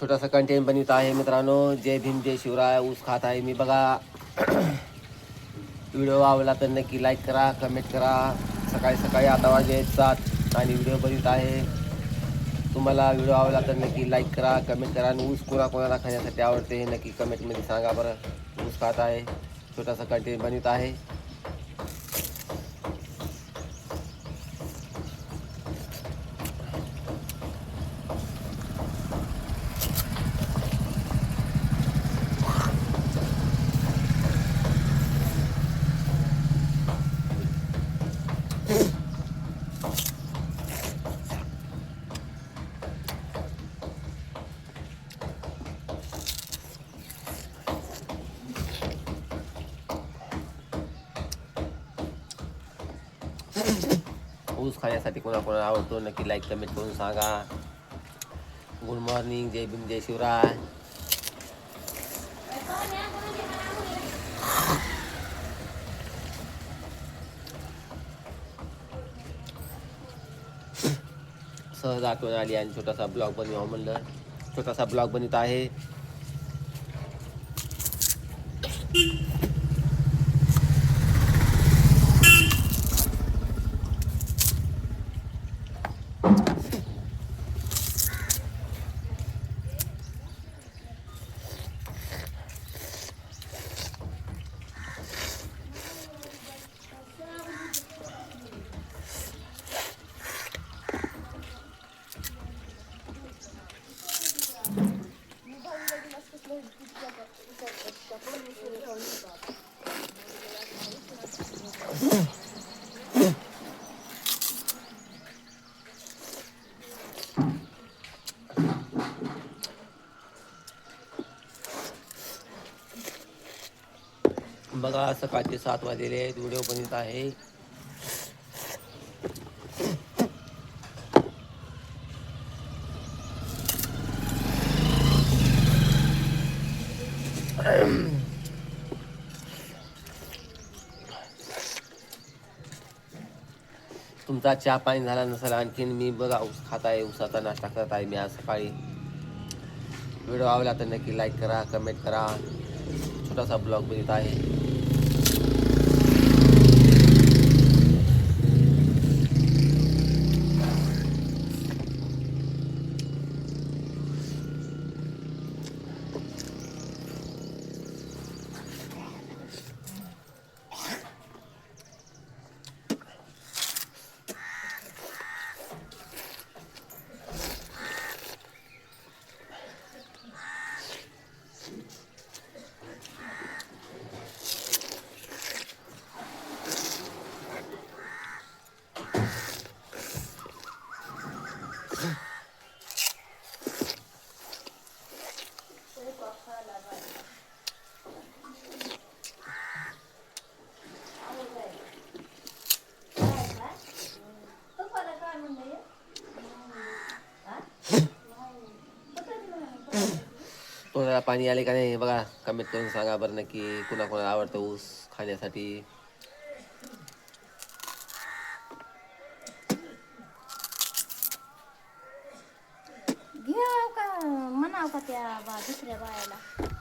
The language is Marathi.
छोटासा कंटेंट बनवित आहे मित्रांनो. जय भीम जय शिवराय. ऊस खात आहे मी. बघा व्हिडिओ आवडला तर नक्की लाईक करा कमेंट करा. सकाळी सकाळी आता वाजे सात आणि व्हिडिओ बनवित आहे. तुम्हाला व्हिडिओ आवडला तर नक्की लाईक करा कमेंट करा. आणि ऊस कोणा कोणाला खाण्यासाठी आवडते हे नक्की कमेंटमध्ये सांगा बरं. ऊस खात आहे छोटासा कंटेंट बनवित आहे. ऊस खाण्यासाठी कोणाकोणाला आवडतो नक्की लाईक कमेंट करून सांगा. गुड मॉर्निंग जय भीम जय शिवराय. सहज आठवण आली आणि छोटासा ब्लॉग बनवा हो म्हणलं. छोटासा ब्लॉग बनवित आहे. बघा सकाळचे सात वाजेले आहेत. व्हिडिओ बनत आहे. तुमचा चहा पाणी झाला नसेल आणखीन मी बघा ऊस खात आहे ऊसाचा नाश्ता करत आहे मी आज सकाळी. व्हिडिओ आवडला तर नक्की लाईक करा कमेंट करा. छोटासा ब्लॉग बघित आहे. कोणाला पाणी आले का नाही? बघा कमेंट करून सांगा बरं नक्की कुणा कोणाला आवडतं ऊस खाण्यासाठी. घ्याव का? म्हणाव का त्या बा दुसऱ्या बायाला?